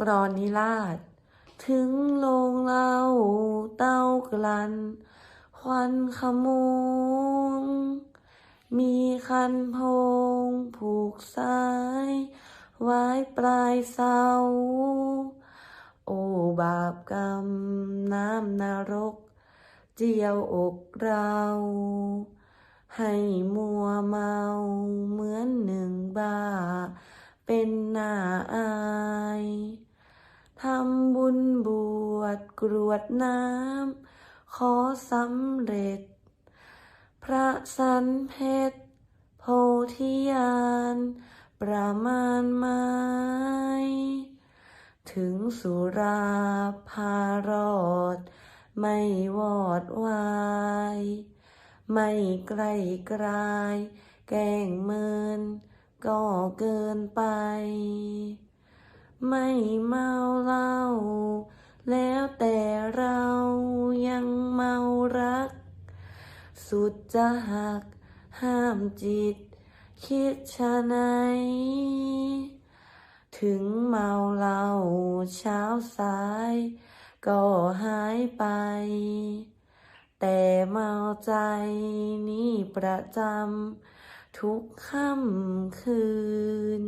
กรอนนิราศถึงโลงเหล่าเต้ากลัน ควันขมงมีคันโพงผูกสาย ไว้ปลายเสา โอบาปกรรมน้ำนรก เจียวอกเรา ให้มัวเมาเหมือนหนึ่งบ้า เป็นหน้าอา ทำบุญบวชกรวดน้ำ ขอสำเร็จ พระสันเพชรโพธิญาณประมาณไม้ถึงสุราพารอด ไม่วอดวาย ไม่ใกลกลาย แกล้งเมินก็เกินไป ไม่เมาเหล้าแล้วแต่เรายังเมารัก สุดจะหักห้ามจิต คิดชะไหน ถึงเมาเหล้าเช้าสาย ก็หายไป แต่เมาใจนี่ประจำทุกค่ำคืน